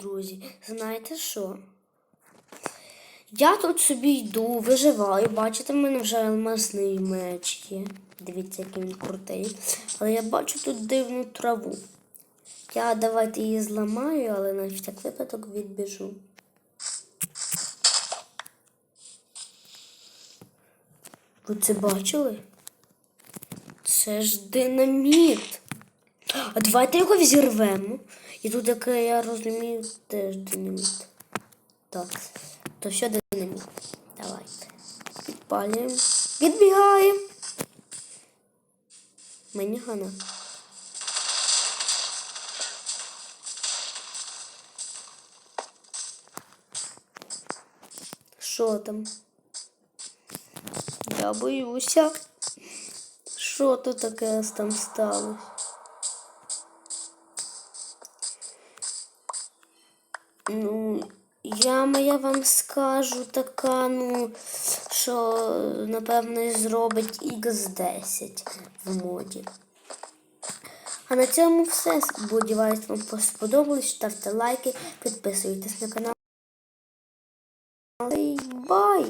друзі, знаєте що? Я тут собі йду, виживаю. Бачите, в мене вже алмазний меч є. Дивіться, який він крутий. Але я бачу тут дивну траву. Я давайте її зламаю, але на всяк випадок відбіжу. Ви це бачили? Це ж динаміт. А давайте його взірвемо. І тут, як я розумію, теж динаміт. Так, то все динаміт. Давайте. Підпалюємо. Відбігаємо. Мені гана. Що там? Я боюся. Що тут таке там сталося? Ну, я вам скажу така, ну, що, напевно, зробить X10 в моді. А на цьому все. Сподіваюсь, вам сподобалось. Ставте лайки, підписуйтесь на канал. Бай!